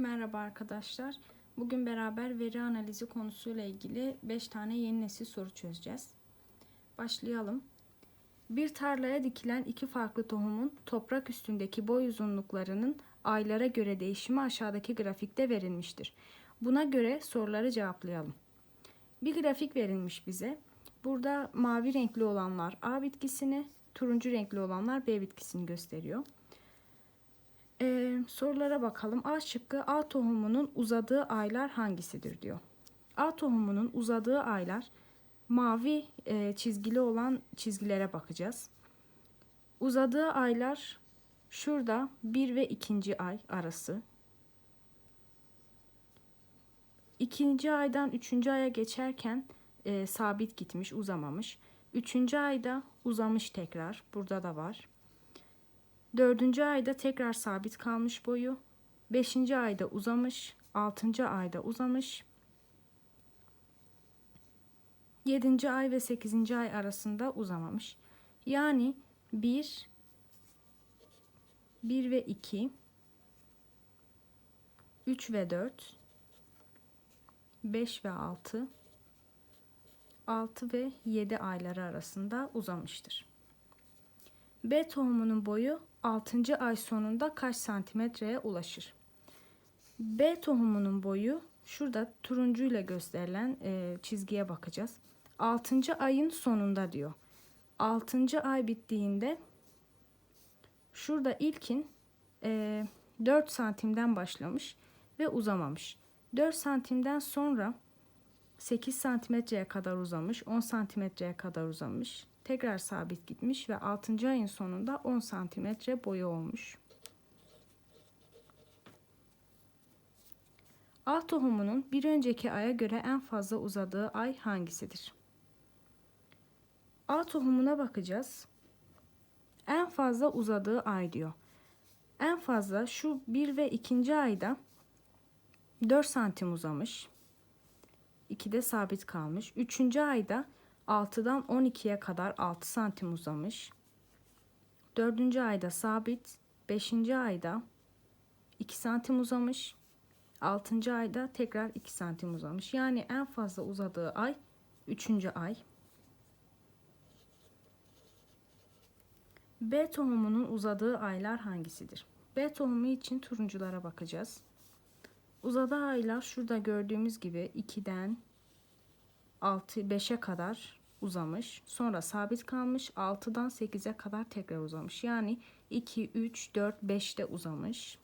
Merhaba arkadaşlar. Bugün beraber veri analizi konusuyla ilgili 5 tane yeni nesil soru çözeceğiz. Başlayalım. Bir tarlaya dikilen iki farklı tohumun toprak üstündeki boy uzunluklarının aylara göre değişimi aşağıdaki grafikte verilmiştir. Buna göre soruları cevaplayalım. Bir grafik verilmiş bize. Burada mavi renkli olanlar A bitkisini, turuncu renkli olanlar B bitkisini gösteriyor. Ee, sorulara bakalım. A şıkkı A tohumunun uzadığı aylar hangisidir diyor. A tohumunun uzadığı aylar mavi e, çizgili olan çizgilere bakacağız. Uzadığı aylar şurada 1 ve 2. ay arası. İkinci aydan üçüncü aya geçerken e, sabit gitmiş, uzamamış. Üçüncü ayda uzamış tekrar. Burada da var. Dördüncü ayda tekrar sabit kalmış boyu. Beşinci ayda uzamış. Altıncı ayda uzamış. Yedinci ay ve sekizinci ay arasında uzamamış. Yani bir, bir ve iki, üç ve dört, beş ve altı, altı ve yedi ayları arasında uzamıştır. B tohumunun boyu 6. ay sonunda kaç santimetreye ulaşır? B tohumunun boyu şurada turuncu ile gösterilen e, çizgiye bakacağız. 6. ayın sonunda diyor. 6. ay bittiğinde şurada ilkin e, 4 santimden başlamış ve uzamamış. 4 santimden sonra 8 santimetreye kadar uzamış, 10 santimetreye kadar uzamış tekrar sabit gitmiş ve 6. ayın sonunda 10 santimetre boyu olmuş. A tohumunun bir önceki aya göre en fazla uzadığı ay hangisidir? A tohumuna bakacağız. En fazla uzadığı ay diyor. En fazla şu 1 ve 2. ayda 4 santim uzamış. 2'de sabit kalmış. 3. ayda 6'dan 12'ye kadar 6 santim uzamış. 4. ayda sabit, 5. ayda 2 santim uzamış. 6. ayda tekrar 2 santim uzamış. Yani en fazla uzadığı ay 3. ay. B tohumunun uzadığı aylar hangisidir? B tohumu için turunculara bakacağız. Uzadığı aylar şurada gördüğümüz gibi 2'den 6 5'e kadar uzamış. Sonra sabit kalmış. 6'dan 8'e kadar tekrar uzamış. Yani 2 3 4 5'te uzamış.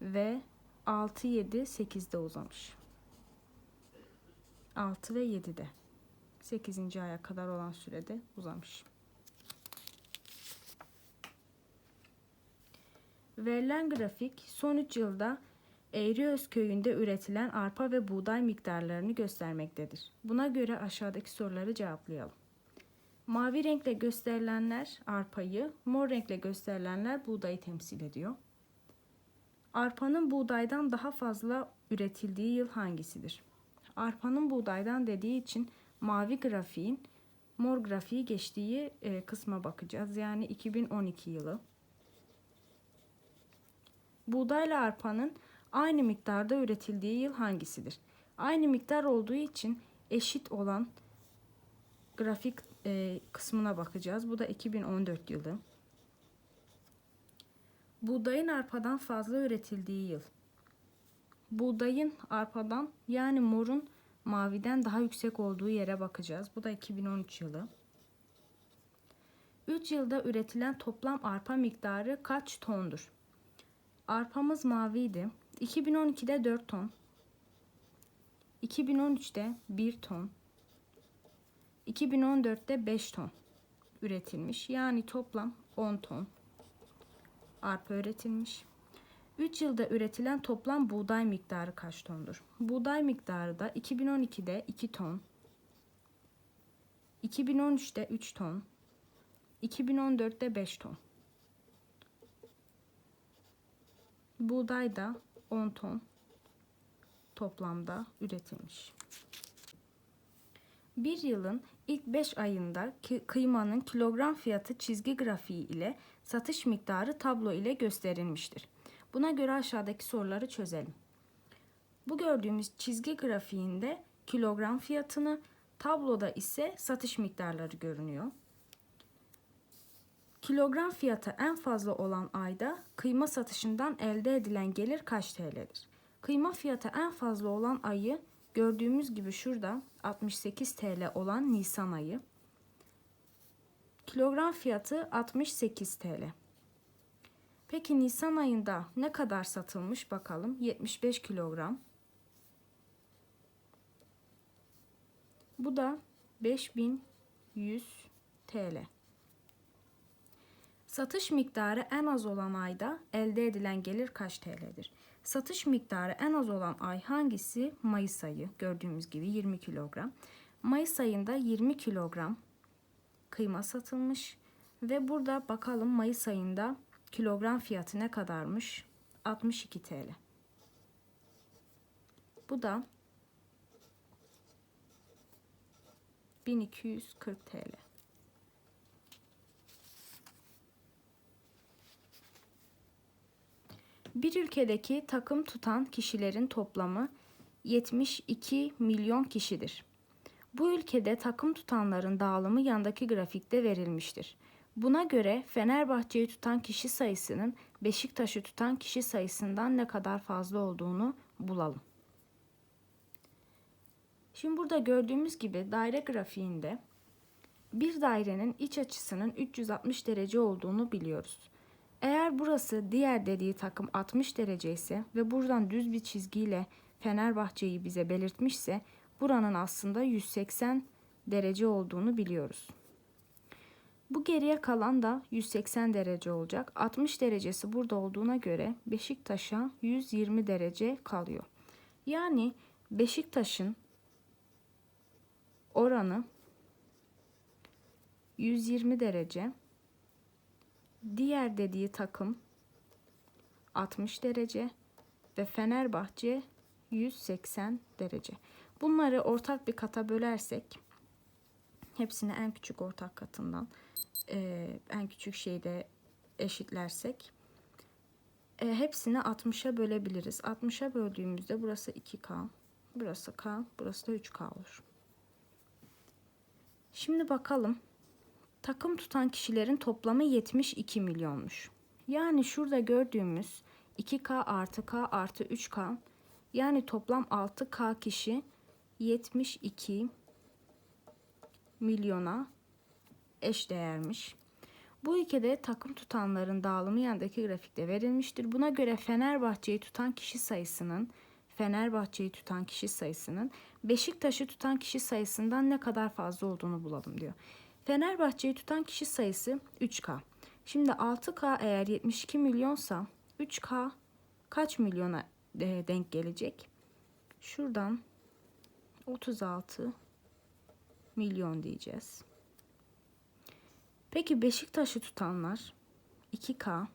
Ve 6 7 8'de uzamış. 6 ve 7'de. 8. aya kadar olan sürede uzamış. Verilen grafik son 3 yılda Eğriöz köyünde üretilen arpa ve buğday miktarlarını göstermektedir. Buna göre aşağıdaki soruları cevaplayalım. Mavi renkle gösterilenler arpayı, mor renkle gösterilenler buğdayı temsil ediyor. Arpanın buğdaydan daha fazla üretildiği yıl hangisidir? Arpanın buğdaydan dediği için mavi grafiğin mor grafiği geçtiği e, kısma bakacağız. Yani 2012 yılı. Buğdayla arpanın aynı miktarda üretildiği yıl hangisidir? Aynı miktar olduğu için eşit olan grafik e, kısmına bakacağız. Bu da 2014 yılı. Buğdayın arpadan fazla üretildiği yıl. Buğdayın arpadan yani morun maviden daha yüksek olduğu yere bakacağız. Bu da 2013 yılı. 3 yılda üretilen toplam arpa miktarı kaç tondur? Arpamız maviydi. 2012'de 4 ton. 2013'te 1 ton. 2014'te 5 ton üretilmiş. Yani toplam 10 ton arpa üretilmiş. 3 yılda üretilen toplam buğday miktarı kaç tondur? Buğday miktarı da 2012'de 2 ton, 2013'te 3 ton, 2014'te 5 ton. Buğday da 10 ton toplamda üretilmiş. Bir yılın ilk 5 ayında kıymanın kilogram fiyatı çizgi grafiği ile satış miktarı tablo ile gösterilmiştir. Buna göre aşağıdaki soruları çözelim. Bu gördüğümüz çizgi grafiğinde kilogram fiyatını, tabloda ise satış miktarları görünüyor. Kilogram fiyatı en fazla olan ayda kıyma satışından elde edilen gelir kaç TL'dir? Kıyma fiyatı en fazla olan ayı gördüğümüz gibi şurada 68 TL olan Nisan ayı. Kilogram fiyatı 68 TL. Peki Nisan ayında ne kadar satılmış bakalım? 75 kilogram. Bu da 5100 TL. Satış miktarı en az olan ayda elde edilen gelir kaç TL'dir? Satış miktarı en az olan ay hangisi? Mayıs ayı. Gördüğümüz gibi 20 kilogram. Mayıs ayında 20 kilogram kıyma satılmış ve burada bakalım Mayıs ayında kilogram fiyatı ne kadarmış? 62 TL. Bu da 1240 TL. Bir ülkedeki takım tutan kişilerin toplamı 72 milyon kişidir. Bu ülkede takım tutanların dağılımı yandaki grafikte verilmiştir. Buna göre Fenerbahçe'yi tutan kişi sayısının Beşiktaş'ı tutan kişi sayısından ne kadar fazla olduğunu bulalım. Şimdi burada gördüğümüz gibi daire grafiğinde bir dairenin iç açısının 360 derece olduğunu biliyoruz. Eğer burası diğer dediği takım 60 derece ise ve buradan düz bir çizgiyle Fenerbahçe'yi bize belirtmişse buranın aslında 180 derece olduğunu biliyoruz. Bu geriye kalan da 180 derece olacak. 60 derecesi burada olduğuna göre Beşiktaş'a 120 derece kalıyor. Yani Beşiktaş'ın oranı 120 derece. Diğer dediği takım 60 derece ve Fenerbahçe 180 derece. Bunları ortak bir kata bölersek hepsini en küçük ortak katından e, en küçük şeyde eşitlersek e, hepsini 60'a bölebiliriz. 60'a böldüğümüzde burası 2K, burası K, burası da 3K olur. Şimdi bakalım. Takım tutan kişilerin toplamı 72 milyonmuş. Yani şurada gördüğümüz 2K artı K artı 3K yani toplam 6K kişi 72 milyona eş değermiş. Bu ülkede takım tutanların dağılımı yandaki grafikte verilmiştir. Buna göre Fenerbahçe'yi tutan kişi sayısının Fenerbahçe'yi tutan kişi sayısının Beşiktaş'ı tutan kişi sayısından ne kadar fazla olduğunu bulalım diyor. Fenerbahçe'yi tutan kişi sayısı 3K. Şimdi 6K eğer 72 milyonsa 3K kaç milyona e, denk gelecek? Şuradan 36 milyon diyeceğiz. Peki Beşiktaş'ı tutanlar 2K.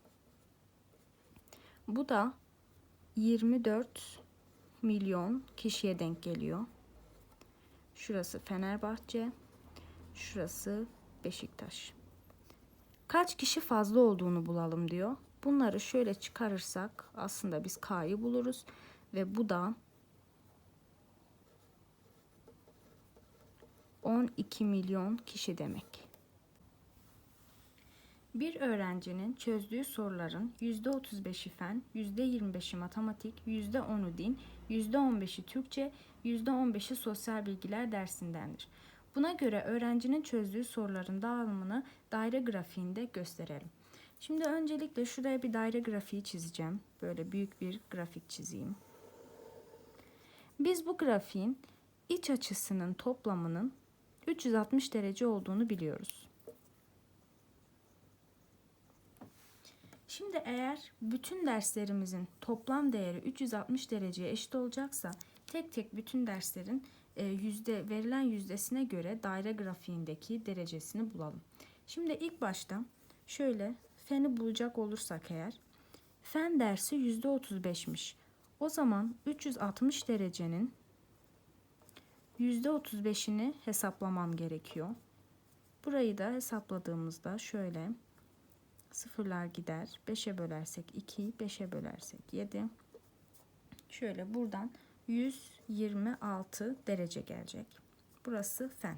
Bu da 24 milyon kişiye denk geliyor. Şurası Fenerbahçe, şurası Beşiktaş. Kaç kişi fazla olduğunu bulalım diyor. Bunları şöyle çıkarırsak aslında biz K'yı buluruz ve bu da 12 milyon kişi demek. Bir öğrencinin çözdüğü soruların %35'i fen, %25'i matematik, %10'u din, %15'i Türkçe, %15'i sosyal bilgiler dersindendir. Buna göre öğrencinin çözdüğü soruların dağılımını daire grafiğinde gösterelim. Şimdi öncelikle şuraya bir daire grafiği çizeceğim. Böyle büyük bir grafik çizeyim. Biz bu grafiğin iç açısının toplamının 360 derece olduğunu biliyoruz. Şimdi eğer bütün derslerimizin toplam değeri 360 dereceye eşit olacaksa tek tek bütün derslerin yüzde verilen yüzdesine göre daire grafiğindeki derecesini bulalım. Şimdi ilk başta şöyle feni bulacak olursak eğer fen dersi yüzde 35'miş. O zaman 360 derecenin %35'ini hesaplamam gerekiyor. Burayı da hesapladığımızda şöyle sıfırlar gider. 5'e bölersek 2, 5'e bölersek 7. Şöyle buradan 126 derece gelecek. Burası fen.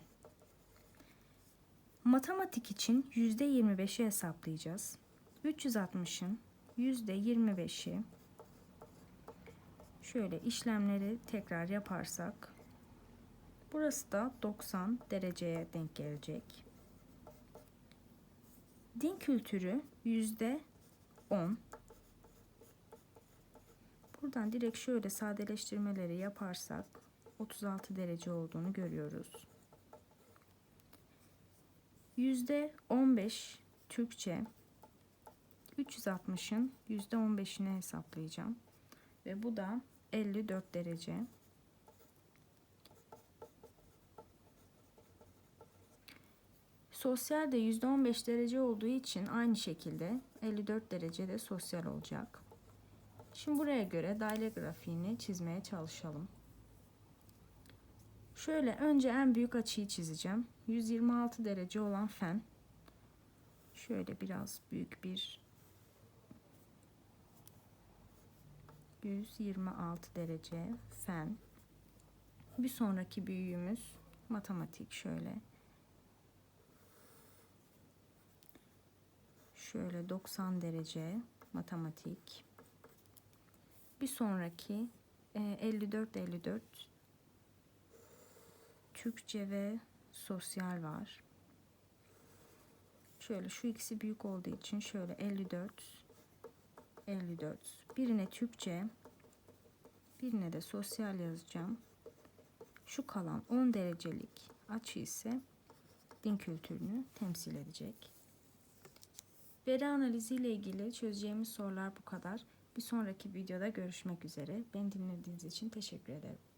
Matematik için %25'i hesaplayacağız. 360'ın %25'i şöyle işlemleri tekrar yaparsak burası da 90 dereceye denk gelecek. Din kültürü yüzde 10. Buradan direkt şöyle sadeleştirmeleri yaparsak 36 derece olduğunu görüyoruz. Yüzde 15 Türkçe 360'ın yüzde 15'ini hesaplayacağım. Ve bu da 54 derece. Sosyal de %15 derece olduğu için aynı şekilde 54 derecede sosyal olacak. Şimdi buraya göre daire grafiğini çizmeye çalışalım. Şöyle önce en büyük açıyı çizeceğim. 126 derece olan fen. Şöyle biraz büyük bir 126 derece fen. Bir sonraki büyüğümüz matematik şöyle. Şöyle 90 derece matematik. Bir sonraki 54 54 Türkçe ve sosyal var. Şöyle şu ikisi büyük olduğu için şöyle 54 54 birine Türkçe birine de sosyal yazacağım. Şu kalan 10 derecelik açı ise din kültürünü temsil edecek. Veri analizi ile ilgili çözeceğimiz sorular bu kadar. Bir sonraki videoda görüşmek üzere. Beni dinlediğiniz için teşekkür ederim.